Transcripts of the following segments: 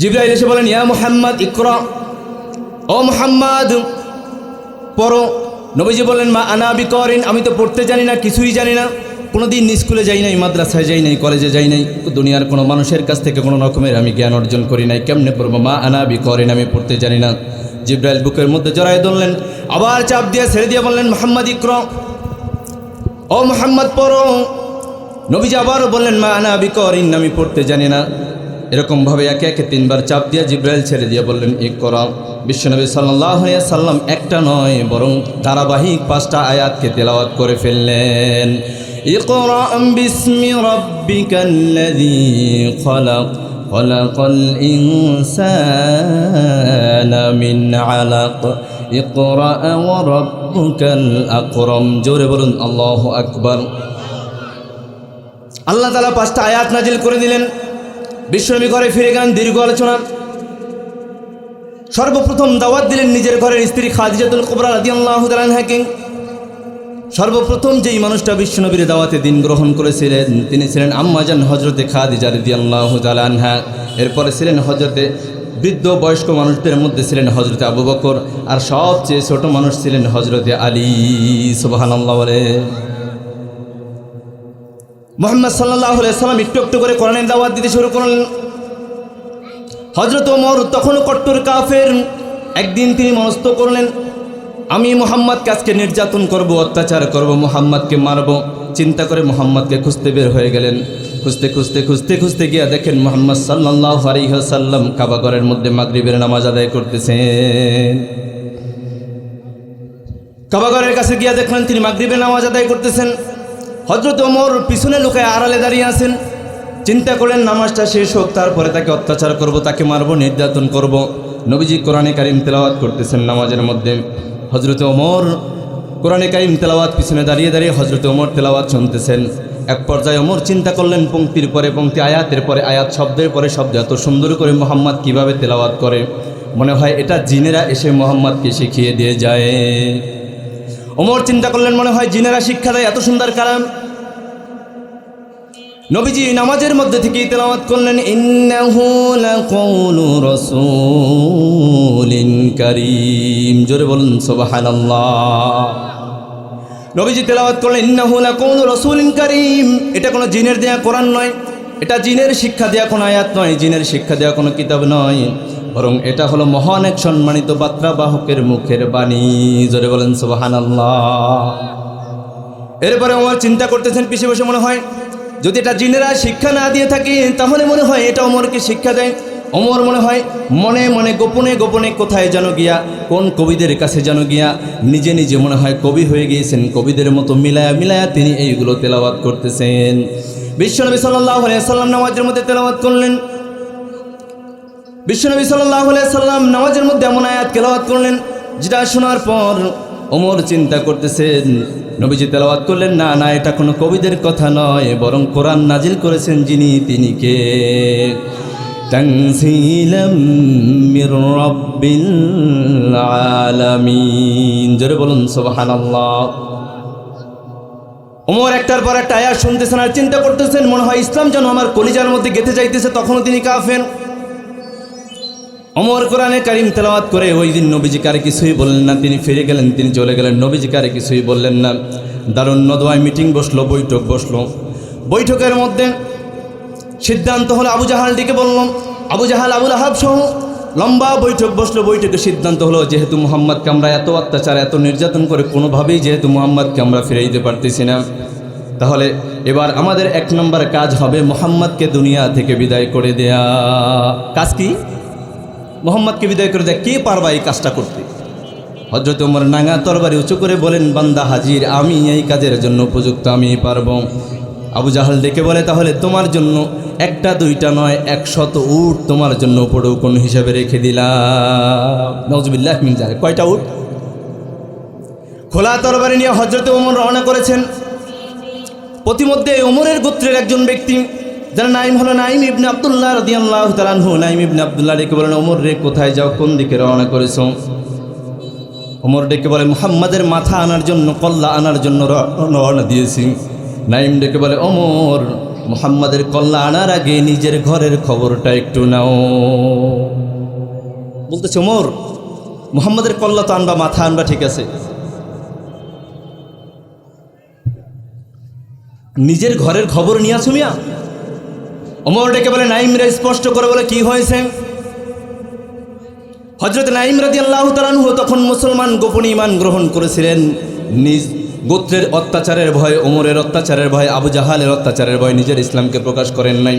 জিব্রাইল এসে বলেন, ইয়া মুহাম্মদ, ইকরা। ও মুহাম্মদ, পড়ো। নবীজি বললেন, মা আনাবি করেন আমি তো পড়তে জানি না, কিছুই জানি না। কোনোদিন স্কুলে যাই নাই, মাদ্রাসায় যাই নাই কলেজে যাই নাই, দুনিয়ার কোনো মানুষের কাছ থেকে কোনো রকমের আমি জ্ঞান অর্জন করি নাই। কেমনে পড়ব? মা আনাবি করেন আমি পড়তে জানি না। জিব্রাইল বুকের মধ্যে জড়াই ধরলেন, আবার চাপ দিয়ে ছেড়ে দিয়ে বললেন, মোহাম্মদ, ইকর। ও মোহাম্মদ, পড়ো। নবীজি আবারও বললেন, মা আনাবি করিন আমি পড়তে জানি না। এরকমভাবে একে একে তিনবার চাপ দিয়ে জিব্রাইল ছেড়ে দিয়ে বললেন ই করা বিশ্বনবী সাল্লাহ সাল্লাম একটা নয় বরং ধারাবাহিক পাঁচটা আয়াতকে তেলাওয়াত করে ফেললেন اقرأ باسم ربك الذي خلق خلق الإنسان من علق اقرأ وربك الأكرم জোরে বলুন আল্লাহ আকবার আল্লাহ তালা পাঁচটা আয়াত নাজিল করে দিলেন বিশ্বনবী ঘরে ফিরে গেলেন দীর্ঘ আলোচনা সর্বপ্রথম দাওয়াত দিলেন নিজের ঘরের স্ত্রী খাদিজাতুল কুবরা রাদি আল্লাহ হাকিং সর্বপ্রথম যেই মানুষটা বিশ্বনবীর দাওয়াতে দিন গ্রহণ করেছিলেন, তিনি ছিলেন আম্মাজান হজরতে খাদিজা আনহা। এরপরে ছিলেন হজরতে বৃদ্ধ বয়স্ক মানুষদের মধ্যে ছিলেন হজরতে আবু বকর, আর সবচেয়ে ছোট মানুষ ছিলেন হজরতে আলী সুবাহান আল্লাহ বলে। মোহাম্মদ সাল্লাহ সাল্লাম একটু একটু করে কোরআনের দাওয়াত দিতে শুরু করলেন। হজরত ওমর তখনও কট্টর কাফের। একদিন তিনি মনস্থ করলেন, আমি মোহাম্মদকে আজকে নির্যাতন করব, অত্যাচার করব, মোহাম্মদকে মারব। চিন্তা করে মোহাম্মদকে খুঁজতে বের হয়ে গেলেন। খুঁজতে খুঁজতে খুঁজতে খুঁজতে গিয়া দেখেন মোহাম্মদ সাল্লাহ আলিহাসাল্লাম কাবাগরের মধ্যে মাগরিবের নামাজ আদায় করতেছেন। কাবাগরের কাছে গিয়া দেখলেন তিনি মাগরিবের নামাজ আদায় করতেছেন। হজরত ওমর পিছনে লুকায় আড়ালে দাঁড়িয়ে আছেন। চিন্তা করলেন নামাজটা শেষ হোক, তারপরে তাকে অত্যাচার করব, তাকে মারব, নির্যাতন করব। নবীজি কোরআনে কারিম তেলাওয়াত করতেছেন নামাজের মধ্যে। হজরত ওমর কোরআনে কারিম তেলাওয়াত পিছনে দাঁড়িয়ে দাঁড়িয়ে হজরত ওমর তেলাওয়াত শুনতেছেন। এক পর্যায়ে ওমর চিন্তা করলেন, পঙ্ক্তির পরে পঙ্ক্তি, আয়াতের পরে আয়াত, শব্দের পরে শব্দ, এত সুন্দর করে মোহাম্মদ কীভাবে তেলাওয়াত করে। মনে হয় এটা জিনেরা এসে মোহাম্মদকে শিখিয়ে দিয়ে যায়। ওমর চিন্তা করলেন, মনে হয় জিনেরা শিক্ষা দেয়, এত সুন্দর কালাম। নবীজি নামাজের মধ্যে থেকেই তেলাওয়াত করলেন কারীম। জোরে বলুন নবীজি তেলাওয়াত করলেন, ইন্নাহু লাকাউলু রাসূলিন কারীম। এটা কোনো জিনের দেয়া কোরআন নয়, এটা জিনের শিক্ষা দেয়া কোনো আয়াত নয়, জিনের শিক্ষা দেয়া কোনো কিতাব নয়। বরং এটা হলো মহান এক সম্মানিত বার্তাবাহকের মুখের বাণী। জোরে বলেন, সুবহানাল্লাহ। এরপরে আমার চিন্তা করতেছেন পিছিয়ে বসে মনে হয়, যদি এটা জিনেরা শিক্ষা না দিয়ে থাকে, তাহলে মনে হয় এটা অমরকে শিক্ষা দেয়। অমর মনে হয়, মনে মনে, গোপনে গোপনে কোথায় যেন গিয়া, কোন কবিদের কাছে যেন গিয়া, নিজে নিজে মনে হয় কবি হয়ে গিয়েছেন। কবিদের মতো মিলায়া মিলায়া তিনি এইগুলো তেলাওয়াত করতেছেন। বিশ্বনবী সাল্লাহ সাল্লাম নামাজের মধ্যে তেলাওয়াত করলেন। বিশ্বনবী সাল্লাহ সাল্লাম নামাজের মধ্যে এমন আয়াত তেলাওয়াত করলেন, যেটা শোনার পর ওমর চিন্তা করতেছেন, নবীজি তেলাওয়াত করলেন, না না, এটা কোনো কবিদের কথা নয়, বরং কোরআন নাজিল করেছেন যিনি, তিনি কে? আলামিন। জোরে বলুন, সুবহানাল্লাহ। ওমর একটার পর একটা আয়াত শুনতেছেন আর চিন্তা করতেছেন, মনে হয় ইসলাম যেন আমার কলিজার মধ্যে গেঁথে যাইতেছে, তখনও তিনি কাফেন অমর কোরআনে কারিম তেলাওয়াত করে ওই দিন নবীজি কারে কিছুই বললেন না, তিনি ফিরে গেলেন, তিনি চলে গেলেন, নবীজি কারে কিছুই বললেন না। দারুণ নদোয়ায় মিটিং বসল, বৈঠক বসল। বৈঠকের মধ্যে সিদ্ধান্ত হলো আবু জাহাল ডেকে বললাম আবু জাহাল আবুল আহাব সহ লম্বা বৈঠক বসল বৈঠকে সিদ্ধান্ত হলো যেহেতু মোহাম্মদকে আমরা এত অত্যাচার, এত নির্যাতন করে কোনোভাবেই যেহেতু মোহাম্মদকে আমরা ফিরে দিতে পারতেছি না। তাহলে এবার আমাদের এক নম্বর কাজ হবে মোহাম্মদকে দুনিয়া থেকে বিদায় করে দেয়া। কাজ কি? মোহাম্মদকে বিদায় করে দেয়। কে পারবা এই কাজটা করতে? হজরত উমর নাঙ্গা তরবারি উঁচু করে বলেন, বান্দা হাজির, আমি এই কাজের জন্য উপযুক্ত, আমি পারব। আবু জাহাল ডেকে বলে, তাহলে তোমার জন্য একটা, দুইটা নয়, একশত উট তোমার জন্য উপডৌকন হিসাবে রেখে দিলাম। কয়টা উট? খোলা তরবারি নিয়ে হজরত ওমর রওনা করেছেন। প্রতিমধ্যে ওমরের গোত্রের একজন ব্যক্তি যার নাইম হলো নাইম ইবনে আবদুল্লাহ রদিয়াল্লাহ তালানহু নাইম ইবনে আবদুল্লাহ ডেকে বলেন, ওমর রে, কোথায় যাও? কোন দিকে রওনা করেছ? ওমর ডেকে বলে মুহাম্মাদের মাথা আনার জন্য, কল্লা আনার জন্য রওনা দিয়েছি। নাইম ডেকে বলে, ওমর, মোহাম্মদের কল্লা আনার আগে নিজের ঘরের খবরটা একটু নাও। বলতেছে, ওমর, মোহাম্মদের কল্লা তো আনবা, মাথা আনবা, ঠিক আছে। নিজের ঘরের খবর নিয়ে আসো অমর ডেকে বলে নাইমরা স্পষ্ট করে বলে, কি হয়েছে? হজরত নাইম রাজি আল্লাহ তালানহু তখন মুসলমান গোপন ইমান গ্রহণ করেছিলেন। নিজ গোত্রের অত্যাচারের ভয়, ওমরের অত্যাচারের ভয়, আবু জাহালের অত্যাচারের ভয় নিজের ইসলামকে প্রকাশ করেন নাই।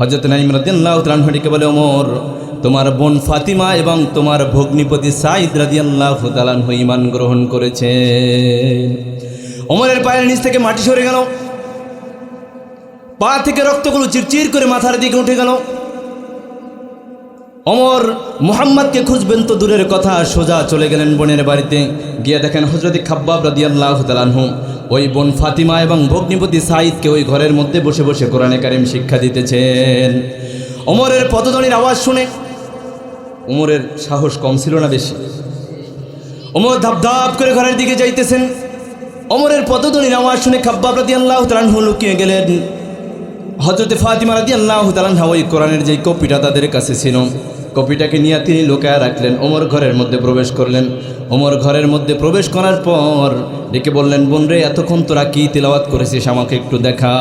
হজরত নাইম রাজি আল্লাহ তালানহু ডেকে বলে, ওমর, তোমার বোন ফাতিমা এবং তোমার ভগ্নিপতি সাইদ রাজি আল্লাহ তালানহু ইমান গ্রহণ করেছে। ওমরের পায়ের নিচ থেকে মাটি সরে গেল। পা থেকে রক্তগুলো চিরচির করে মাথার দিকে উঠে গেল। অমর মোহাম্মদকে খুঁজবেন তো দূরের কথা, সোজা চলে গেলেন বোনের বাড়িতে। গিয়ে দেখেন হজরত খাব্বাব রাদি আল্লাহ তালানহু ওই বোন ফাতিমা এবং ভগ্নিপতি সাইদকে ওই ঘরের মধ্যে বসে বসে কোরআনে কারিম শিক্ষা দিতেছেন। অমরের পদধ্বনির আওয়াজ শুনে ওমরের সাহস কম ছিল না বেশি। ওমর ধাপ ধাপ করে ঘরের দিকে যাইতেছেন। অমরের পদধ্বনির আওয়াজ শুনে খাব্বাব রাদি আল্লাহ তালানহু লুকিয়ে গেলেন। হজরতে ফাতিমা রাদি আল্লাহ তালানহা ওই কোরআনের যেই কপিটা তাদের কাছে ছিল, কপিটাকে নিয়ে তিনি লুকায় রাখলেন, ওমর ঘরের মধ্যে প্রবেশ করলেন। ওমর ঘরের মধ্যে প্রবেশ করার পর ডেকে বললেন, বোন রে, এতক্ষণ তোরা কী তেলাওয়াত করেছিস? আমাকে একটু দেখা।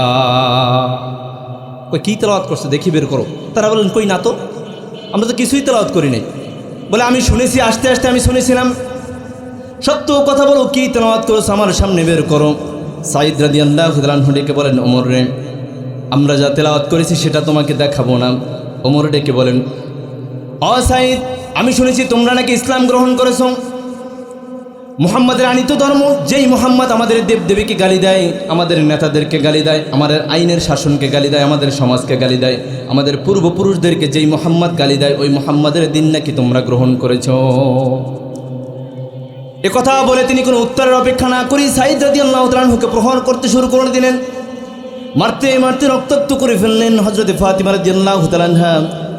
কই, কী তেলাওয়াত করছে? দেখি বের করো। তারা বললেন, কই না তো, আমরা তো কিছুই তেলাওয়াত করি নাই। বলে, আমি শুনেছি, আস্তে আস্তে আমি শুনেছিলাম। সত্য কথা বলো, কী তেলাওয়াত করেছ? আমার সামনে বের করো। সাইদ রাদি আল্লাহ ডেকে বলেন, ওমর রে আমরা যা তেলাওয়াত করেছি সেটা তোমাকে দেখাবো না। ওমর ডেকে বলেন, অ আমি শুনেছি তোমরা নাকি ইসলাম গ্রহণ করেছ। মুহাম্মাদের আনিত ধর্ম, যেই মোহাম্মদ আমাদের দেবদেবীকে গালি দেয়, আমাদের নেতাদেরকে গালি দেয়, আমাদের আইনের শাসনকে গালি দেয়, আমাদের সমাজকে গালি দেয়, আমাদের পূর্বপুরুষদেরকে যেই মোহাম্মদ গালি দেয়, ওই মোহাম্মদের দিন নাকি তোমরা গ্রহণ করেছ। কথা বলে তিনি কোনো উত্তরের অপেক্ষা না করি সাইদ রাদি আল্লাহ তালহুকে প্রহর করতে শুরু করে দিলেন। মারতে মারতে রক্তাক্ত করে ফেললেন হজরত ফাতিমা রাদিয়াল্লাহু তাআলা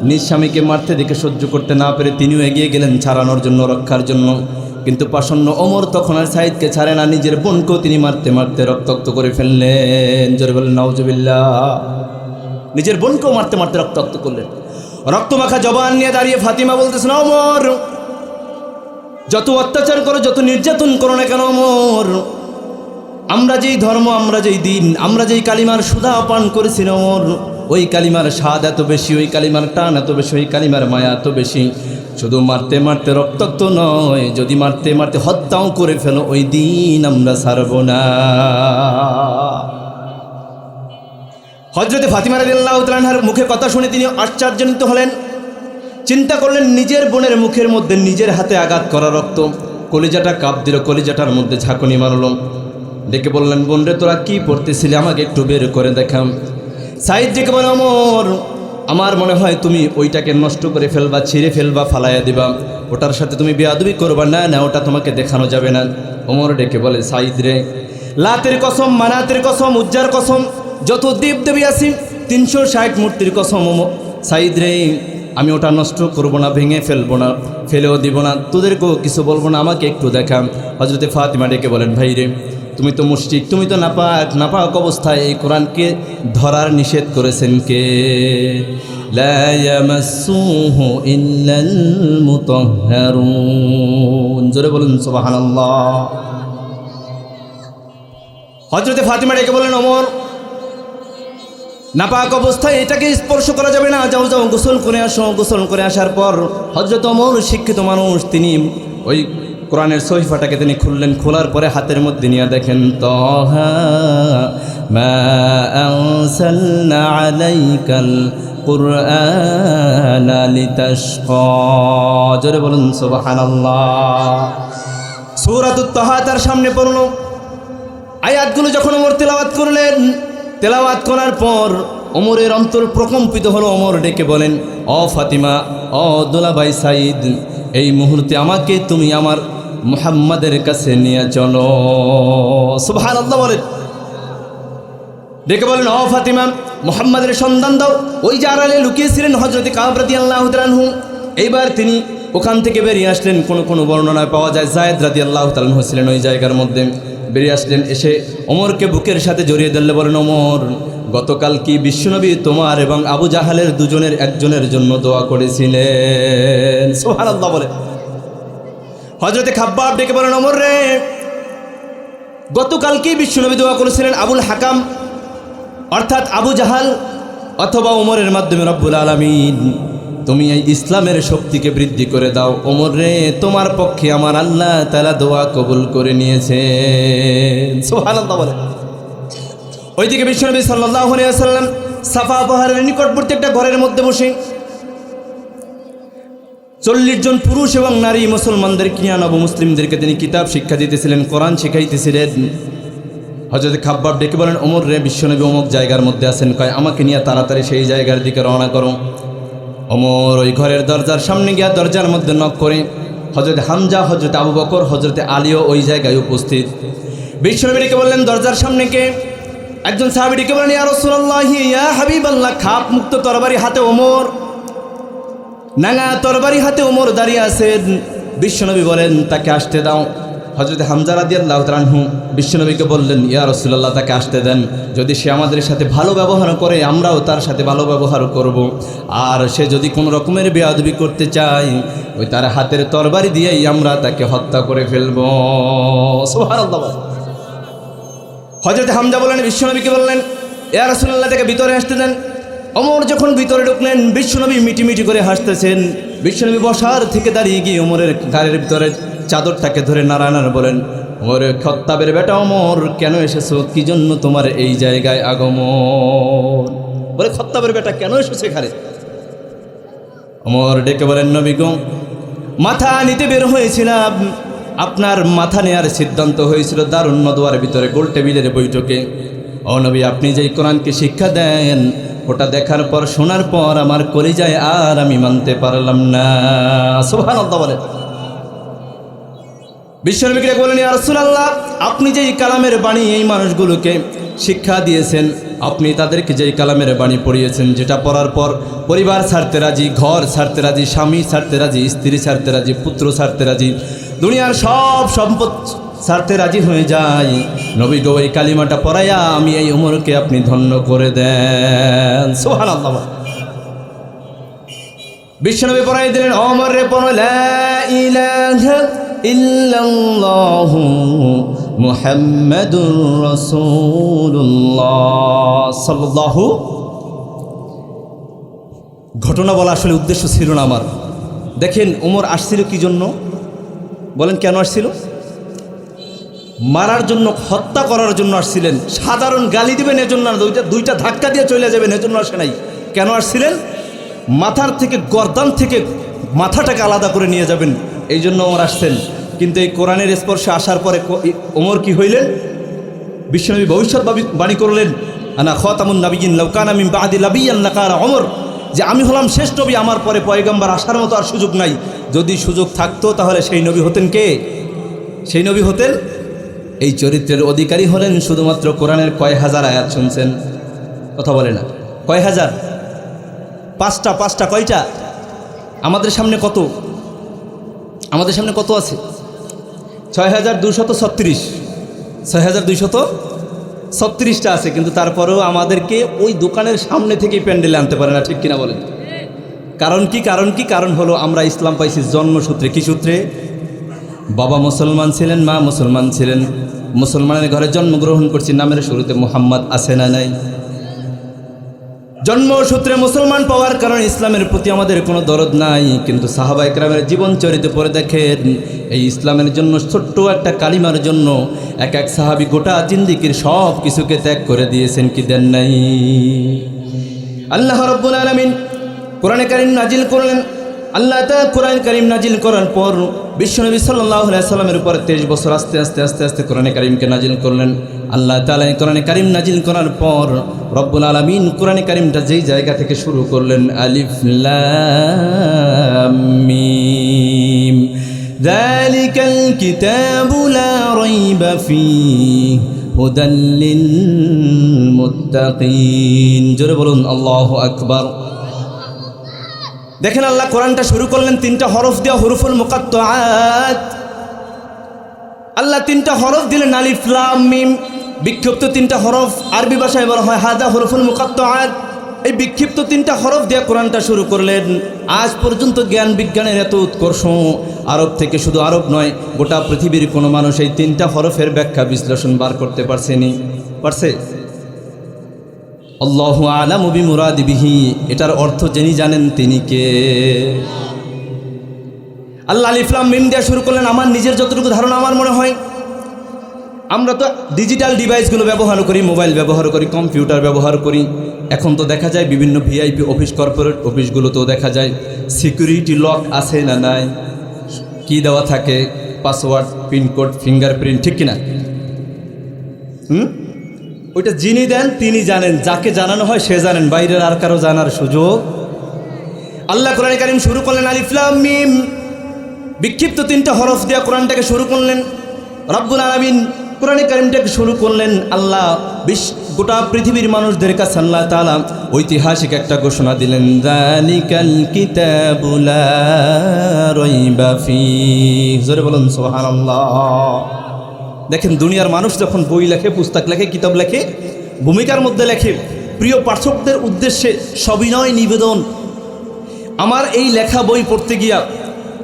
নিজ স্বামীকে মারতে দেখে সহ্য করতে না পেরে তিনিও এগিয়ে গেলেন ছাড়ানোর জন্য, রক্ষার জন্য। কিন্তু পাষণ্য অমর তখন আর সাইদকে ছাড়ে না, নিজের বোনকেও তিনি মারতে মারতে রক্তাক্ত করে ফেললেন। জোরে বললেন নাউজুবিল্লাহ। নিজের বোনকেও মারতে মারতে রক্তাক্ত করলেন। রক্তমাখা জবান নিয়ে দাঁড়িয়ে ফাতিমা বলতেছেন অমর যত অত্যাচার করো, যত নির্যাতন করো না কেন অমর আমরা যেই ধর্ম, আমরা যেই দিন, আমরা যেই কালিমার সুধা পান করেছি ওর, ওই কালিমার স্বাদ এত বেশি, ওই কালিমার টান এত বেশি, ওই কালিমার মায়া এত বেশি। শুধু মারতে মারতে রক্তাক্ত নয়, যদি মারতে মারতে হত্যাও করে ফেলো, ওই দিন আমরা ছাড়ব না। হজরতে ফাতিমা রাদিয়াল্লাহু তাআলার মুখে কথা শুনে তিনি আশ্চর্যান্বিত হলেন। চিন্তা করলেন, নিজের বোনের মুখের মধ্যে নিজের হাতে আঘাত করা রক্ত, কলিজাটা কাপ দিল, কলিজাটার মধ্যে ঝাঁকুনি মারল। ডেকে বললেন বোন রে তোরা কী পড়তেছিলি? আমাকে একটু বের করে দেখাম। সাইদ ডেকে বলে অমর আমার মনে হয় তুমি ওইটাকে নষ্ট করে ফেলবা, ছিঁড়ে ফেলবা, ফালাইয়া দিবা। ওটার সাথে তুমি বেয়াদবি করবা। না না, ওটা তোমাকে দেখানো যাবে না। ওমর ডেকে বলে, সাইদ রে, লাতের কসম, মানাতের কসম, উজ্জার কসম, যত দেব দেবী আছি, তিনশো ষাট মূর্তির কসম সাইদ রে, আমি ওটা নষ্ট করব না, ভেঙে ফেলব না, ফেলেও দিব না। তোদেরকেও কিছু বলব না, আমাকে একটু দেখা হজরতে ফাতিমা ডেকে বলেন, ভাই রে তুমি তো মুশরিক, তুমি তো নাপাক নাপাক অবস্থায় এই কোরআনকে ধরার নিষেধ করেছেন কে? জোরে বলুন, সুবহানাল্লাহ। হজরতে ফাতিমা ডেকে বলেন ওমর, নাপাক অবস্থায় এটাকে স্পর্শ করা যাবে না। যাও যাও, গোসল করে আসো। গোসল করে আসার পর হজরত অমর শিক্ষিত মানুষ, তিনি ওই কোরআনের সহিফাটাকে তিনি খুললেন, খোলার পরে হাতের মধ্যে নিয়ে দেখেন, তহা জোরে বলুন, সুবহানাল্লাহ। তাহা তার সামনে পড়ল। আয়াতগুলো যখন ওমর তেলাওয়াত করলেন, তেলাওয়াত করার পর ওমরের অন্তর প্রকম্পিত হলো। ওমর ডেকে বলেন, অ ফাতিমা, অ দোলাবাই সাইদ এই মুহূর্তে আমাকে তুমি আমার মুহাম্মাদের কাছে নিয়ে চলো। সুবহান আল্লাহ বলেন। ডেকে বলেন অ ফাতিমা, মোহাম্মদের সন্ধান দাও। ওই যে আড়ালে লুকিয়েছিলেন হজরত কাবরাদি আল্লাহ তালানহু এইবার তিনি ওখান থেকে বেরিয়ে আসলেন। কোনো কোনো বর্ণনায় পাওয়া যায়। জায়দ রাদি আল্লাহ তালানহু ছিলেন ওই জায়গার মধ্যে। বেরিয়ে আসলেন, এসে ওমরকে বুকের সাথে জড়িয়ে দিলে বলেন, ওমর, গতকাল কি বিশ্বনবী তোমার এবং আবু জাহালের দুজনের একজনের জন্য দোয়া করেছিলেন? সোহান আল্লাহ বলে হজরতে খাব্বাব ডেকে বলেন অমর রে গতকালকেই বিশ্বনবী দোয়া করেছিলেন আবুল হাকাম, অর্থাৎ আবু জাহাল অথবা ওমরের মাধ্যমে রব্বুল আলমিন? তুমি এই ইসলামের শক্তিকে বৃদ্ধি করে দাও। ওমর রে, তোমার পক্ষে আমার আল্লাহ তালা দোয়া কবুল করে নিয়েছে বলে। ওইদিকে বিশ্বনবী সাল্লাহ সাল্লাম সাফা পাহাড়ের নিকটবর্তী একটা ঘরের মধ্যে বসে চল্লিশ জন পুরুষ এবং নারী মুসলমানদের কিয়া নব মুসলিমদেরকে তিনি কিতাব শিক্ষা দিতেছিলেন, কোরআন শিখাইতেছিলেন। হজরত খাব্বাব ডেকে বলেন অমর রে, বিশ্বনবী অমুক জায়গার মধ্যে আছেন, কয়, আমাকে নিয়ে তাড়াতাড়ি সেই জায়গার দিকে রওনা করো। অমর ওই ঘরের দরজার সামনে গিয়া দরজার মধ্যে নক করে হজরত হামজা হজরত আবু বকর হজরত আলীও ওই জায়গায় উপস্থিত। বিশ্বনবী ডেকে বললেন, দরজার সামনে কে? একজন সাহাবি ডেকে বলেন, ইয়া রাসূলুল্লাহ, ইয়া হাবিবাল্লাহ, খাপ মুক্ত তরবারি হাতে ওমর। নাঙা তরবারি হাতে ওমর দাঁড়িয়ে আছেন বিশ্বনবী বলেন, তাকে আসতে দাও। হজরত হামজা রাদি আল্লাহ তালাহু বিশ্বনবীকে বললেন, ইয়া রসুল্লাহ তাকে আসতে দেন। যদি সে আমাদের সাথে ভালো ব্যবহার করে, আমরাও তার সাথে ভালো ব্যবহার করব। আর সে যদি কোনো রকমের বেয়াদবি করতে চায়, ওই তার হাতের তরবারি দিয়েই আমরা তাকে হত্যা করে ফেলব। হজরত হামজা বললেন বিশ্বনবীকে বললেন, ইয়া রসুল্লাহ তাকে ভিতরে আসতে দেন। অমর যখন ভিতরে ঢুকলেন, বিশ্বনবী মিটি মিটি করে হাসতেছেন। বিশ্বনবী বসার থেকে দাঁড়িয়ে গিয়ে অমরের গাড়ির ভিতরে চাদরটাকে ধরে নারায়ণার বলেন, ওর খত্তাবের বেটা অমর, কেন এসেছ? কি জন্য তোমার এই জায়গায় আগমন? বলে খত্তাবের বেটা, কেন এসেছে এখানে? অমর ডেকে বলেন, নবী গো, মাথা নিতে বের হয়েছিলাম। আপনার মাথা নেওয়ার সিদ্ধান্ত হয়েছিল দারুণ নদোয়ার ভিতরে গোল টেবিলের বৈঠকে। অনবী আপনি যেই কোরআনকে শিক্ষা দেন ওটা দেখার পর, শোনার পর আমার কলিজায় আর আমি মানতে পারলাম না। সোহান বলে। বিশ্বনবীকে বলেন আল্লাহ আপনি যেই কালামের বাণী এই মানুষগুলোকে শিক্ষা দিয়েছেন, আপনি তাদেরকে যেই কালামের বাণী পড়িয়েছেন, যেটা পড়ার পর পরিবার ছাড়তে রাজি, ঘর ছাড়তে রাজি, স্বামী ছাড়তে রাজি, স্ত্রী ছাড়তে রাজি, পুত্র ছাড়তে রাজি, দুনিয়ার সব সম্পদ ছাড়তে রাজি হয়ে যায় নবী গো, এই কালিমাটা পড়াইয়া আমি এই উমরকে আপনি ধন্য করে দেন। সোহান আল্লাহ বিশ্বনবী পড়াই দিলেন অমর রে ইল্লাল্লাহু ঘটনা বলা আসলে উদ্দেশ্য ছিল না আমার। দেখেন ওমর আসছিল কি জন্য? বলেন কেন আসছিল? মারার জন্য, হত্যা করার জন্য আসছিলেন। সাধারণ গালি দিবেন এজন্য না, দুইটা দুইটা ধাক্কা দিয়ে চলে যাবেন এজন্য আসে নাই। কেন আসছিলেন? মাথার থেকে, গর্দান থেকে মাথাটাকে আলাদা করে নিয়ে যাবেন। এই জন্য ওমর আসছেন। কিন্তু এই কোরআনের স্পর্শে আসার পরে ওমর কি হইলেন? বিশ্বনবী ভবিষ্যৎ বাণী করলেন, আনা খতামুন নাবিগিন লৌকান আমি বাদি লাবিয়ান নাকারা অমর যে আমি হলাম শেষ নবী, আমার পরে পয়গম্বর আসার মতো আর সুযোগ নাই। যদি সুযোগ থাকতো তাহলে সেই নবী হতেন কে? সেই নবী হতেন এই চরিত্রের অধিকারী হলেন শুধুমাত্র কোরআনের কয় হাজার আয়াত শুনছেন? কথা বলে না। কয় হাজার? পাঁচটা পাঁচটা, কয়টা? আমাদের সামনে কত? আমাদের সামনে কত আছে? ছয় হাজার দুশত ছত্রিশ। ছয় হাজার দুইশত ছত্রিশটা আছে, কিন্তু তারপরেও আমাদেরকে ওই দোকানের সামনে থেকেই প্যান্ডেলে আনতে পারে না, ঠিক কিনা বলেন? কারণ কি কারণ কি? কারণ হলো আমরা ইসলাম পাইছি জন্মসূত্রে। কি সূত্রে? বাবা মুসলমান ছিলেন, মা মুসলমান ছিলেন। মুসলমানের ঘরে জন্মগ্রহণ করছি, নামের শুরুতে মোহাম্মদ আছে না নাই? জন্মসূত্রে মুসলমান পাওয়ার কারণে ইসলামের প্রতি আমাদের কোনো দরদ নাই, কিন্তু সাহাবা একরামের জীবন চরিত পরে দেখেন, এই ইসলামের জন্য ছোট্ট একটা কালিমার জন্য এক এক সাহাবি গোটা জিন্দিকির সব কিছুকে ত্যাগ করে দিয়েছেন, কি দেন নাই? আল্লাহ রব্বুল আলমিন কোরআনে কারিম নাজিল করলেন আল্লাহ তা কোরআন করিম নাজিল করার পর বিশ্বনবী সাল্লাহ সাল্লামের উপর তেইশ বছর আস্তে আস্তে আস্তে আস্তে কোরআনে কারিমকে নাজিল করলেন আল্লাহ তালা কোরআনে কারিম নাজিল করার পর রব্বুল আলমিন কোরআনে কারিমটা যেই জায়গা থেকে শুরু করলেন আলিফ লাম মিম ذلك الكتاب لا ريب فيه هدى للمتقين জোরে বলুন আল্লাহু আকবার দেখেন আল্লাহ কোরআনটা শুরু করলেন তিনটা হরফ দেওয়া হরুফুল মুকাত্তাত আল্লাহ তিনটা হরফ দিলেন, আলিফ, লাম, মিম। বিক্ষিপ্ত তিনটা হরফ আরবি ভাষায় বলা হয়, হাদা, হরফুল মুকাত্ত এই বিক্ষিপ্ত তিনটা হরফ দিয়ে কোরআনটা শুরু করলেন। আজ পর্যন্ত জ্ঞান বিজ্ঞানের এত উৎকর্ষ। আরব থেকে শুধু আরব নয়, গোটা পৃথিবীর কোনো মানুষ এই তিনটা হরফের ব্যাখ্যা বিশ্লেষণ বার করতে পারছেনি। পারছে? আল্লাহ আলাম বি মুরাদিবিহি এটার অর্থ যিনি জানেন তিনি কে। আল্লাহ আলিফলাম মিম দেওয়া শুরু করলেন, আমার নিজের যতটুকু ধারণা আমার মনে হয়। আমরা তো ডিজিটাল ডিভাইসগুলো ব্যবহার করি, মোবাইল ব্যবহার করি, কম্পিউটার ব্যবহার করি। এখন তো দেখা যায় বিভিন্ন ভিআইপি অফিস, কর্পোরেট অফিসগুলোতেও দেখা যায়, সিকিউরিটি লক আছে না নাই, কি দেওয়া থাকে, পাসওয়ার্ড, পিনকোড, ফিঙ্গারপ্রিন্ট, ঠিক কিনা? হুম? ওইটা যিনি দেন, তিনি জানেন। যাকে জানানো হয় সে জানেন। বাইরের আর কারও জানার সুযোগ? আল্লাহ কোরআন কারিম শুরু করলেন আলিফলাম মিম। বিক্ষিপ্ত তিনটা হরফ দিয়া কোরআনটাকে শুরু করলেন। রব্বুল আলমিন কোরআন কারিমটাকে শুরু করলেন। আল্লাহ বিশ গোটা পৃথিবীর মানুষদের কাছে আল্লাহ তালা ঐতিহাসিক একটা ঘোষণা দিলেন, দালিকাল কিতাবুলা রইবা ফি। জোরে বলুন, সুবহানাল্লাহ। দেখেন দুনিয়ার মানুষ যখন বই লেখে, পুস্তক লেখে, কিতাব লেখে, ভূমিকার মধ্যে লেখে, প্রিয় পাঠকদের উদ্দেশ্যে সবিনয় নিবেদন। আমার এই লেখা বই পড়তে গিয়া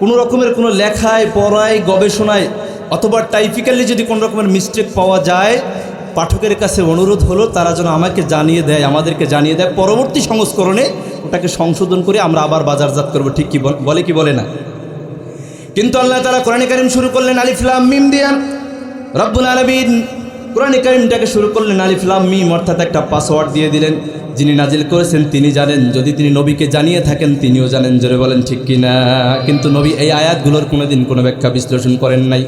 কোনো রকমের কোনো লেখায়, পড়ায়, গবেষণায় অথবা টাইপিক্যালি যদি কোনো রকমের মিস্টেক পাওয়া যায়, পাঠকের কাছে অনুরোধ হলো, তারা যেন আমাকে জানিয়ে দেয়, আমাদেরকে জানিয়ে দেয়। পরবর্তী সংস্করণে ওটাকে সংশোধন করে আমরা আবার বাজারজাত করব, ঠিক কি বলে কি বলে না? কিন্তু আল্লাহ তারা কোরআন কারিম শুরু করলেন আলিফলাম মিম দিয়ান রব্বুল আলমিন কোরআন কারিমটাকে শুরু করলেন আলিফলাম মিম অর্থাৎ একটা পাসওয়ার্ড দিয়ে দিলেন। যিনি নাজিল করেছেন তিনি জানেন। যদি তিনি নবীকে জানিয়ে থাকেন, তিনিও জানেন। জোরে বলেন, ঠিক কিনা? কিন্তু নবী এই আয়াতগুলোর কোনোদিন কোনো ব্যাখ্যা বিশ্লেষণ করেন নাই।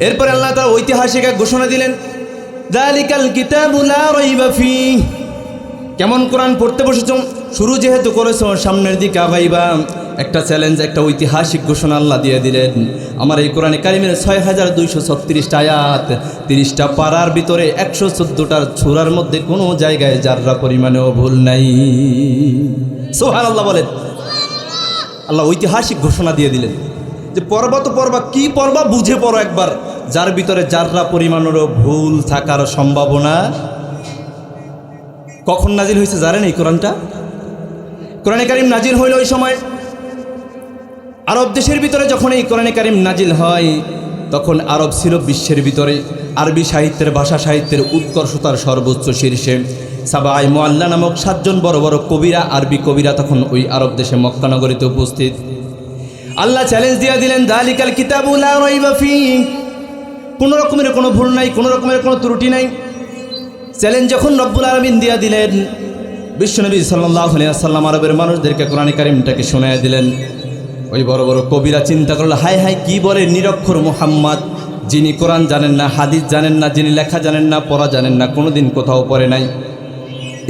এরপরে আল্লাহ তারা ঐতিহাসিক এক ঘোষণা দিলেন দালিকাল কেমন কোরআন পড়তে বসেছ? শুরু যেহেতু করেছ, সামনের দিকে আগাইবা। একটা চ্যালেঞ্জ একটা ঐতিহাসিক ঘোষণা আল্লাহ দিয়ে দিলেন। আমার এই কোরআনে কারিমের ছয় হাজার দুইশো ছত্রিশটা আয়াত, তিরিশটা পাড়ার ভিতরে একশো চোদ্দোটার ছোড়ার মধ্যে কোনো জায়গায় যাররা পরিমাণেও ভুল নাই। সোহান আল্লাহ বলেন। আল্লাহ ঐতিহাসিক ঘোষণা দিয়ে দিলেন। যে পর্বা তো পর্বা, কি পর্বা? বুঝে পড়ো একবার। যার ভিতরে যাররা পরিমাণেরও ভুল থাকার সম্ভাবনা। কখন নাজিল হয়েছে জানেন এই কোরআনটা? কোরআনে কারিম নাজিল হইল ওই সময়। আরব দেশের ভিতরে যখন এই কোরআনে কারিম নাজিল হয়, তখন আরব ছিল বিশ্বের ভিতরে। আরবি সাহিত্যের, ভাষা সাহিত্যের উৎকর্ষতার সর্বোচ্চ শীর্ষে। সাবাই মোয়াল্লা নামক সাতজন বড় বড় কবিরা, আরবি কবিরা তখন ওই আরব দেশে মক্কানগরীতে উপস্থিত। আল্লাহ চ্যালেঞ্জ দিয়ে দিলেন, দালিকাল কিতাবুল কোনো রকমের কোনো ভুল নাই, কোনো রকমের কোনো ত্রুটি নাই। চ্যালেঞ্জ যখন রব্বুল আলমিন দিয়া দিলেন বিশ্বনবী সাল্লাহ সাল্লাম আরবের মানুষদেরকে কোরআন কারিমটাকে শোনায় দিলেন। ওই বড় বড় কবিরা চিন্তা করল হাই হাই কি বলে নিরক্ষর মোহাম্মদ, যিনি কোরআন জানেন না, হাদিস জানেন না, যিনি লেখা জানেন না, পড়া জানেন না কোনো দিন কোথাও পড়ে নাই?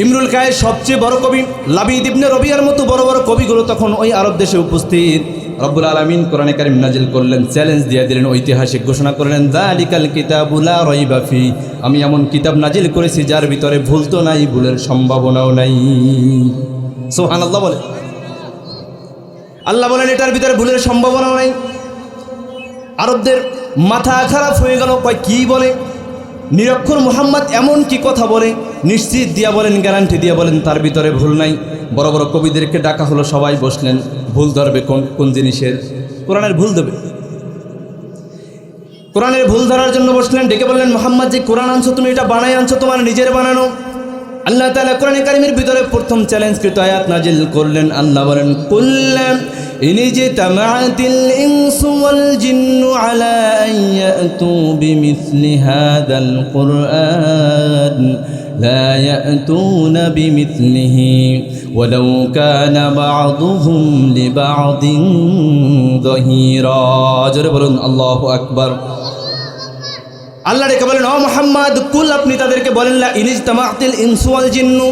ইমরুল কায়ের সবচেয়ে বড় কবি, লাবিদ ইবনে রবিয়ার মতো বড় বড় কবিগুলো তখন ওই আরব দেশে উপস্থিত। রব্বুল আলমিন কোরআনে কারিম নাজিল করলেন চ্যালেঞ্জ দিয়ে দিলেন, ঐতিহাসিক ঘোষণা করলেন, দালিকাল কিতাবুলা রইবাফি আমি এমন কিতাব নাজিল করেছি যার ভিতরে ভুল তো নাই, ভুলের সম্ভাবনাও নাই। সোহান আল্লাহ বলে। আল্লাহ বলেন, এটার ভিতরে ভুলের সম্ভাবনাও নাই। আরবদের মাথা খারাপ হয়ে গেল, কয়, কি বলে? নিরক্ষর মোহাম্মদ এমন কি কথা বলে? নিশ্চিত দিয়া বলেন গ্যারান্টি দিয়া বলেন, তার ভিতরে ভুল নাই। বড় বড় কবিদেরকে ডাকা হলো, সবাই বসলেন। ভুল ধরবে কোন কোন জিনিসের? কোরআনের ভুল দেবে কোরআনের ভুল ধরার জন্য বসলেন, ডেকে বললেন, মোহাম্মদ যে কোরআন আনছো, তুমি এটা বানাই আনছো, তোমার নিজের বানানো। আল্লাহ তালা কোরআন কারিমের ভিতরে প্রথম চ্যালেঞ্জকৃত আয়াত নাজিল করলেন, আল্লাহ বলেন করলেন ইনি لا يأتون بمثله ولو كان بعضهم لبعض ظهيرا জোরে বলুন আল্লাহু আকবার আল্লাহ রেখে বলেন ও মোহাম্মদ কুল আপনি তাদেরকে বলেন লা ইনিজ তামাতিল ইনসুয়াল জিন্নু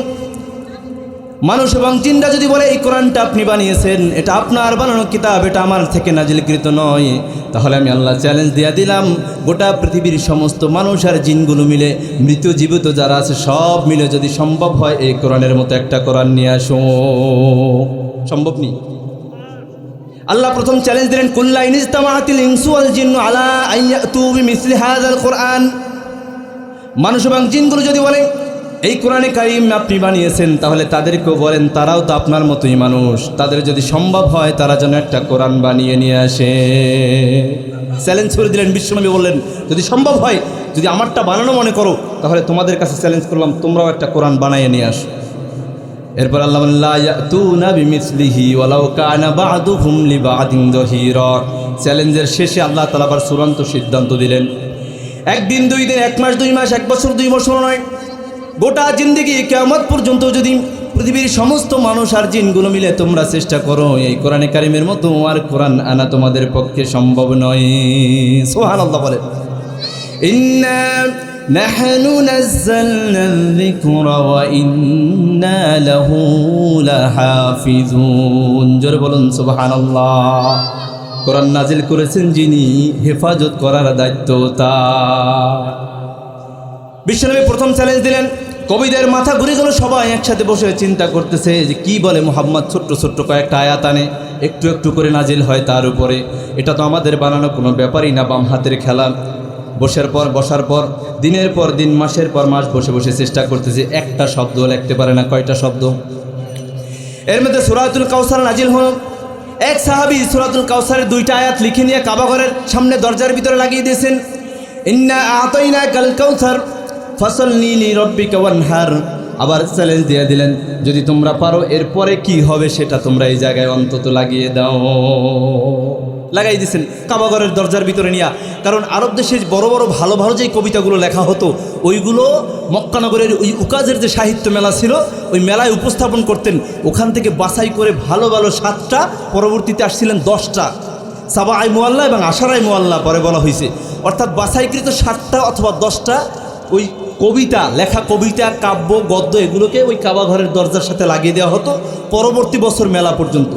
মানুষ এবং জিন্দা যদি বলে, এই কোরআনটা আপনি বানিয়েছেন, এটা আপনার বানানো কিতাব, এটা আমার থেকে নাজিলকৃত নয়। তাহলে আমি আল্লাহ চ্যালেঞ্জ দিয়া দিলাম। গোটা পৃথিবীর সমস্ত মানুষ আর জিনগুলো মিলে, মৃত জীবিত যারা আছে, সব মিলে যদি সম্ভব হয়, এই কোরআনের মতো একটা কোরআন নিয়ে আসো। সম্ভব নেই? আল্লাহ প্রথম চ্যালেঞ্জ দিলেন, কুল্লা ইনিস্তামাতিল ইনসু আল কোরআন। মানুষ এবং জিনগুলো যদি বলে এই কোরআনে কারিম আপনি বানিয়েছেন, তাহলে তাদেরকেও বলেন, তারাও তো আপনার মতোই মানুষ। তাদের যদি সম্ভব হয়, তারা যেন একটা কোরআন বানিয়ে নিয়ে আসে। চ্যালেঞ্জ করে দিলেন, বিশ্বনবী বললেন, যদি সম্ভব হয়, যদি আমারটা বানানো মনে করো, তাহলে তোমাদের কাছে চ্যালেঞ্জ করলাম, তোমরাও একটা কোরআন বানিয়ে নিয়ে আসো। এরপর আল্লাহ চ্যালেঞ্জের শেষে আল্লাহ তাআলা আবার চূড়ান্ত সিদ্ধান্ত দিলেন। একদিন, দুই দিন, এক মাস, দুই মাস, এক বছর, দুই বছর নয়। গোটা জিন্দিগি কেয়ামত পর্যন্ত যদি পৃথিবীর সমস্ত মানুষ আর জিনগুলো মিলে তোমরা চেষ্টা করো এই কোরআনে কারিমের মতো আর কোরআন আনা তোমাদের পক্ষে সম্ভব নয় সোহান আল্লাহ বলে إنا نحن نزلنا الذكر وإنا له لحافظون জোরে বলুন সুবহানাল্লাহ কোরআন নাজিল করেছেন যিনি হেফাজত করার দায়িত্ব তার বিশ্বনবী প্রথম চ্যালেঞ্জ দিলেন কবিদের মাথা ঘুরে গেল সবাই, একসাথে বসে চিন্তা করতেছে যে কি বলে মোহাম্মদ ছোট্ট ছোট্ট কয়েকটা আয়াত আনে, একটু একটু করে নাজিল হয় তার উপরে। এটা তো আমাদের বানানো কোনো ব্যাপারই না, বাম হাতের খেলা। বসার পর বসার পর, দিনের পর দিন, মাসের পর মাস বসে বসে চেষ্টা করতেছে, একটা শব্দ লিখতে পারে না, কয়টা শব্দ? এর মধ্যে সুরাতুল কাউসার নাজিল হল। এক সাহাবি সুরাতুল কাউসারের দুইটা আয়াত লিখে নিয়ে কাবাঘরের সামনে দরজার ভিতরে লাগিয়ে দিয়েছেন। ইন্না আতইনা কাল কাউসার ফসল নীলি রব্বি ওয়ানহার। আবার চ্যালেঞ্জ দিয়ে দিলেন, যদি তোমরা পারো, এরপরে কি হবে সেটা তোমরা এই জায়গায় অন্তত লাগিয়ে দাও। লাগাই দিয়েছেন কাবাগরের দরজার ভিতরে নিয়া। কারণ আরব দেশে বড় বড় ভালো ভালো যে কবিতাগুলো লেখা হতো, ওইগুলো মক্কানগরের ওই উকাজের যে সাহিত্য মেলা ছিল, ওই মেলায় উপস্থাপন করতেন। ওখান থেকে বাছাই করে ভালো ভালো সাতটা, পরবর্তীতে আসছিলেন দশটা। সাবা আই মোয়াল্লা এবং আশারাই মোয়াল্লা পরে বলা হয়েছে অর্থাৎ বাছাইকৃত সাতটা অথবা দশটা, ওই কবিতা, লেখা কবিতা, কাব্য, গদ্য এগুলোকে ওই কাবাঘরের দরজার সাথে লাগিয়ে দেওয়া হতো পরবর্তী বছর মেলা পর্যন্ত।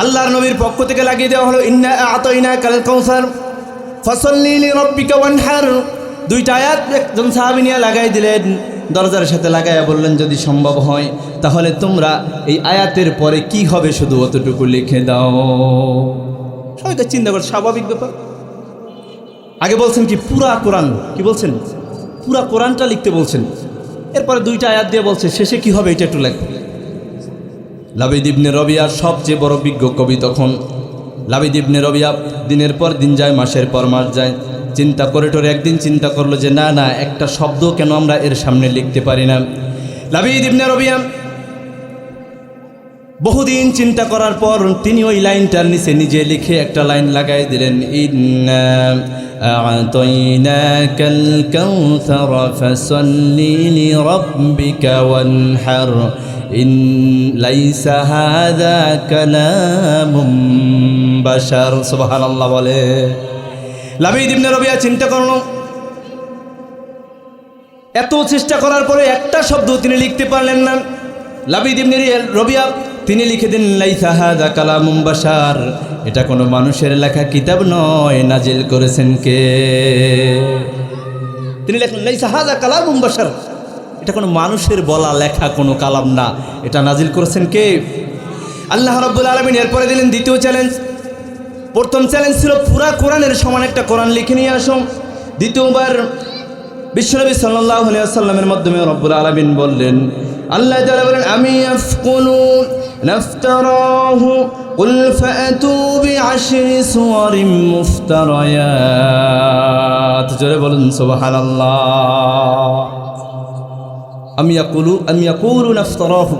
আল্লাহর নবীর পক্ষ থেকে লাগিয়ে দেওয়া হলো, ইন্না আতইনা কাল কৌসার ওয়ানহার। দুইটা আয়াত একজন সাহাবী নিয়ে লাগাই দিলেন, দরজার সাথে লাগাইয়া বললেন, যদি সম্ভব হয়, তাহলে তোমরা এই আয়াতের পরে কি হবে শুধু অতটুকু লিখে দাও। সবাইকে চিন্তা করে, স্বাভাবিক ব্যাপার। আগে বলছেন কি, পুরা কোরআন? কি বলছেন? পুরা কোরআনটা লিখতে বলছেন। এরপরে দুইটা আয়াত দিয়ে বলছে, শেষে কি হবে এটা একটু লেখো। লাবিদ ইবনে রবিয়ার সবচেয়ে বড় বিজ্ঞ কবি তখন। লাবিদ ইবনে রবিয়া দিনের পর দিন যায়, মাসের পর মাস যায়। চিন্তা করে টোরে একদিন চিন্তা করল যে, না না, একটা শব্দ কেন আমরা এর সামনে লিখতে পারি না? লাবিদ ইবনে রবিয়া বহুদিন চিন্তা করার পর তিনি ওই লাইনটার নিচে নিজে লিখে একটা লাইন লাগাই দিলেন আ'তাইনাকাল কাউসার ফাসাল্লি লিরাব্বিকা ওয়ানহার ইন লাইসা হাযা কালামুম বাশার সুবহানাল্লাহ বলে। লাবিদ ইবনে রবিয়া চিন্তা করল। এত চেষ্টা করার পরে একটা শব্দ তিনি লিখতে পারলেন না। লাবিদ ইবনে রবিয়া তিনি লিখে দিন, লাইসা হাদা কালামুম বাশার। এটা কোনো মানুষের লেখা কিতাব নয়, নাজিল করেছেন কে? তিনি লেখলেন, লাইসা হাদা কালামুম বাশার। এটা কোনো মানুষের বলা লেখা কোনো কালাম না। এটা নাজিল করেছেন কে? আল্লাহ রাব্বুল আলামিন এরপরে দিলেন দ্বিতীয় চ্যালেঞ্জ। প্রথম চ্যালেঞ্জ ছিল পুরা কোরআনের সমান একটা কোরআন লিখে নিয়ে আসুন দ্বিতীয়বার বিশ্বনবী সাল্লাহ আলিয়া সাল্লামের মাধ্যমে রব্বুল আলমিন বললেন, আল্লাহ বলেন, আমি আফকুলু নাফতারাহু قل فأتوا بعشر سور مفتريات জোরে বলুন সুবহানাল্লাহ আমি ইয়াকুলু আমি ইয়াকুলু নাফতারাহু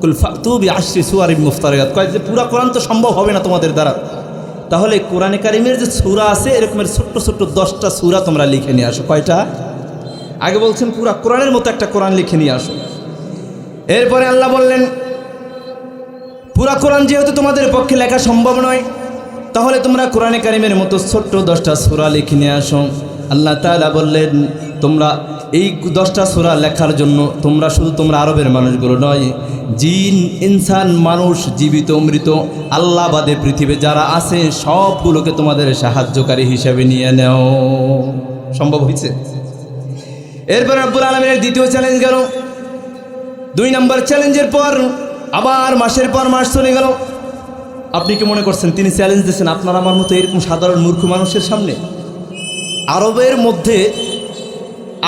কুল ফাতু বিআশরি সুওয়ারিম মুফতারিয়াত কয় যে পুরা কোরআন তো সম্ভব হবে না তোমাদের দ্বারা তাহলে কোরআনে কারিমের যে সূরা আছে এরকমের ছোট্ট ছোট্ট দশটা সূরা তোমরা লিখে নিয়ে আসো কয়টা আগে বলছেন পুরা কোরআনের মতো একটা কোরআন লিখে নিয়ে আসো এরপরে আল্লাহ বললেন পুরা কোরআন যেহেতু তোমাদের পক্ষে লেখা সম্ভব নয়, তাহলে তোমরা কোরআনে কারিমের মতো ছোট্ট দশটা সূরা লিখে নিয়ে আসো। আল্লাহ তালা বললেন, তোমরা এই দশটা সূরা লেখার জন্য তোমরা শুধু তোমরা আরবের মানুষগুলো নয়, জিন, ইনসান, মানুষ, জীবিত, মৃত, আল্লাহ বাদে পৃথিবী যারা আছে, সবগুলোকে তোমাদের সাহায্যকারী হিসেবে নিয়ে নেও। সম্ভব হয়েছে? এরপর আব্বুল আলমের দ্বিতীয় চ্যালেঞ্জ গেল। দুই নম্বর চ্যালেঞ্জের পর আবার মাসের পর মাস চলে গেল। আপনি কি মনে করছেন, তিনি চ্যালেঞ্জ দিয়েছেন আপনার আমার মতো এরকম সাধারণ মূর্খ মানুষের সামনে? আরবের মধ্যে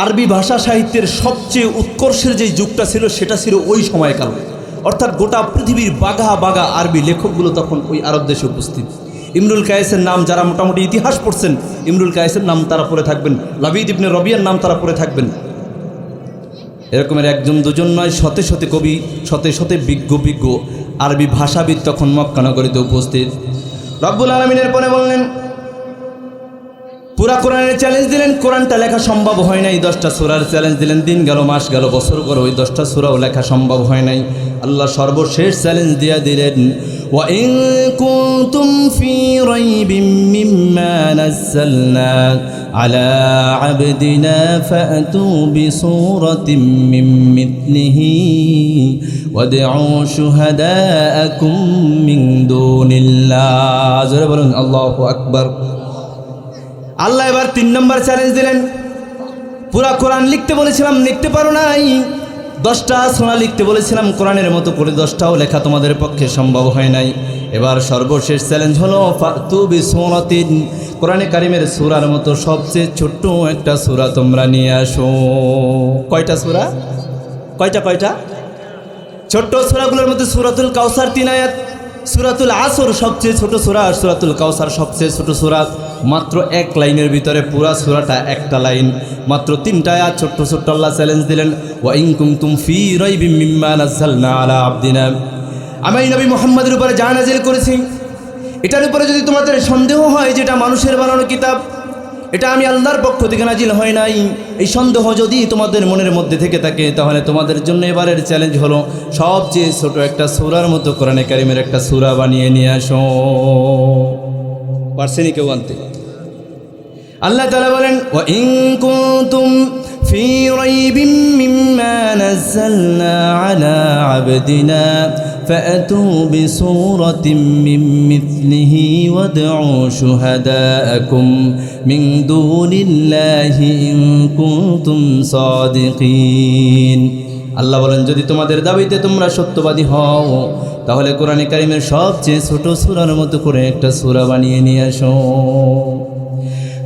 আরবি ভাষা সাহিত্যের সবচেয়ে উৎকর্ষের যে যুগটা ছিল, সেটা ছিল ওই সময়কাল। অর্থাৎ গোটা পৃথিবীর বাঘা বাঘা আরবি লেখকগুলো তখন ওই আরব দেশে উপস্থিত। ইমরুল কায়েসের নাম যারা মোটামুটি ইতিহাস পড়ছেন, ইমরুল কায়েসের নাম তারা পড়ে থাকবেন, লাবিদ ইবনে রবিয়ার নাম তারা পড়ে থাকবেন। এরকমের একজন দুজন নয় শতে শতে কবি শতে শতে বিজ্ঞ বিজ্ঞ আরবি ভাষাবিদ তখন মক্কানগরীতে উপস্থিত রব্বুল আলমিনের পরে বললেন পুরা কোরআনের চ্যালেঞ্জ দিলেন কোরআনটা লেখা সম্ভব হয় নাই দশটা সুরার চ্যালেঞ্জ দিলেন দিন গেল মাস গেল বছর গেল ওই দশটা সুরাও লেখা সম্ভব হয় নাই আল্লাহ সর্বশেষ চ্যালেঞ্জ দিয়া দিলেন وإن كنتم في ريب مما نزلنا على عبدنا فأتوا بصورة من مثله وادعوا شهداءكم من دون الله জোরে বলুন আল্লাহু আকবার আল্লাহ এবার তিন নম্বর চ্যালেঞ্জ দিলেন পুরা কোরআন লিখতে বলেছিলাম লিখতে পারো নাই দশটা সোনা লিখতে বলেছিলাম কোরআনের মতো করে দশটাও লেখা তোমাদের পক্ষে সম্ভব হয় নাই এবার সর্বশেষ চ্যালেঞ্জ হলো ফাতুবি সোনাতিন কোরআনে কারিমের সুরার মতো সবচেয়ে ছোট্ট একটা সুরা তোমরা নিয়ে আসো। কয়টা সুরা? কয়টা কয়টা? ছোট্ট সুরাগুলোর মধ্যে সুরাতুল কাউসার তিন আয়াত, সুরাতুল আসর সবচেয়ে ছোট সুরা সুরাতুল কাউসার সবচেয়ে ছোট সুরা। মাত্র এক লাইনের ভিতরে পুরা সুরাটা একটা লাইন। মাত্র তিনটা আয়াত, ছোট্ট ছোট্ট আল্লাহ চ্যালেঞ্জ দিলেন ওয়া ইন কুনতুম ফি রাইবিম মিম্মা নাযালনা আলা আবদিনা। আমি নবী মুহাম্মদের উপরে যা নাজিল করেছি এটার উপরে যদি তোমাদের সন্দেহ হয় যে এটা মানুষের বানানো কিতাব এটা আমি আল্লাহর পক্ষ থেকে নাজিল হয় নাই এই সন্দেহ যদি তোমাদের মনের মধ্যে থেকে থাকে তাহলে তোমাদের জন্য এবারের চ্যালেঞ্জ হলো সবচেয়ে ছোট একটা সুরার মতো কোরআনে কারিমের একটা সুরা বানিয়ে নিয়ে আসো পারছেনি কেউ আনতে আল্লাহ তালা বলেন ও ইনকুতুম في ريب مما نزلنا على عبدنا فأتوا بسورة من مثله وادعوا شهداءكم من دون الله إن كنتم صادقين আল্লাহ বলেন যদি তোমাদের দাবিতে তোমরা সত্যবাদী হও তাহলে কোরআনে কারিমের সবচেয়ে ছোট সুরার মতো করে একটা সুরা বানিয়ে নিয়ে আসো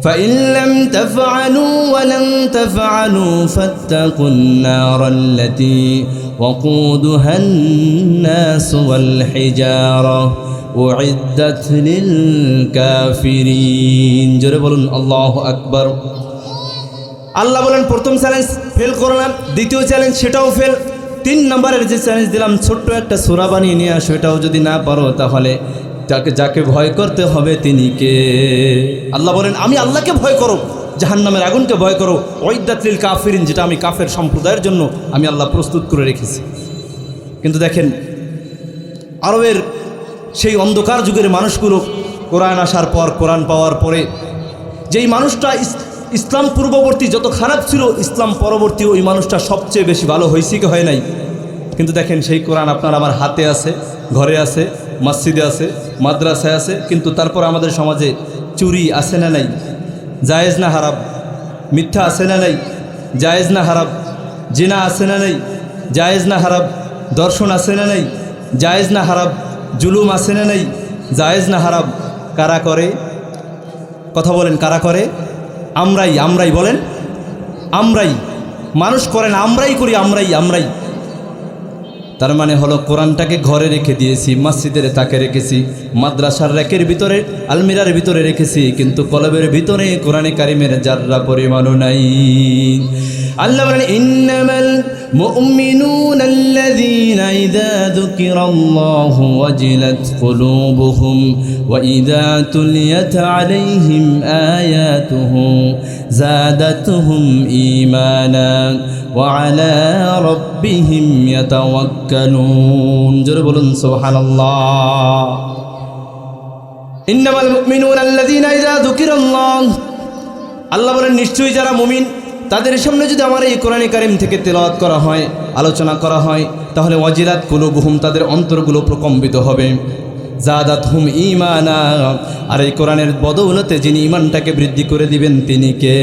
فإن لم تفعلوا ولن تفعلوا فاتقوا النار التي وقودها الناس والحجارة أعدت للكافرين جرب الله أكبر আল্লাহ বলেন প্রথম চ্যালেঞ্জ ফেল করলাম দ্বিতীয় চ্যালেঞ্জ সেটাও ফেল তিন নম্বরের যে চ্যালেঞ্জ দিলাম ছোট্ট একটা সুরা বানিয়ে নিয়ে আসো এটাও যদি না পারো তাহলে যাকে যাকে ভয় করতে হবে তিনি কে? আল্লাহ বলেন, আমি আল্লাহকে ভয় করো, জাহান্নামের আগুনকে ভয় করো। ঐদাতলিল কাফিরিন, যেটা আমি কাফের সম্প্রদায়ের জন্য আমি আল্লাহ প্রস্তুত করে রেখেছি। কিন্তু দেখেন আরবের সেই অন্ধকার যুগের মানুষগুলো কোরআন আসার পর, কোরআন পাওয়ার পরে, যেই মানুষটা ইসলাম পূর্ববর্তী যত খারাপ ছিল, ইসলাম পরবর্তী ওই মানুষটা সবচেয়ে বেশি ভালো হয়েছে কি হয় নাই। কিন্তু দেখেন, সেই কোরআন আপনার আমার হাতে আছে, ঘরে আছে মসজিদে আছে, মাদ্রাসায় আছে, কিন্তু তারপর আমাদের সমাজে চুরি আছে না নাই? জায়েজ না হারাব মিথ্যা আছে না নাই? জায়েজ না হারাব জিনা আছে না নাই? জায়েজ না হারাব দর্শন আছে না নাই? জায়েজ না হারাব জুলুম আছে না নাই? জায়েজ না হারাব কারা করে? কথা বলেন, কারা করে? আমরাই আমরাই বলেন। আমরাই। মানুষ করেন আমরাই করি, আমরাই আমরাই। তার মানে হলো কোরআনটাকে ঘরে রেখে দিয়েছি, মসজিদের তাকে রেখেছি, মাদ্রাসার র্যাকের ভিতরে, আলমিরার ভিতরে রেখেছি, কিন্তু কলবের ভিতরে কোরআনে কারিমের যাররা পরিমাণও নাই। আল্লাহ বলেন, ইন্নামাল মুমিনুন আল্লাযীনা ইযা যুকিরাল্লাহু ওয়াজিলাত কুলুবুহুম ওয়া ইযা তুলিয়াত আলাইহিম আয়াতুহু, যাদাতুহুম ঈমানা وعلى ربهم يتوكلون جرب بولن سبحان الله إنما المؤمنون الذين إذا ذكر الله আল্লাহ বলেন নিশ্চয়ই যারা মুমিন তাদের সামনে যদি আমার এই কোরআনে কারিম থেকে তেলাওয়াত করা হয় আলোচনা করা হয় তাহলে ওয়াজিলাত কুলুবুহুম তাদের অন্তরগুলো প্রকম্পিত হবে জাদাত হুম ইমানা আর এই কোরআনের বদৌলতে যিনি ইমানটাকে বৃদ্ধি করে দিবেন তিনি কে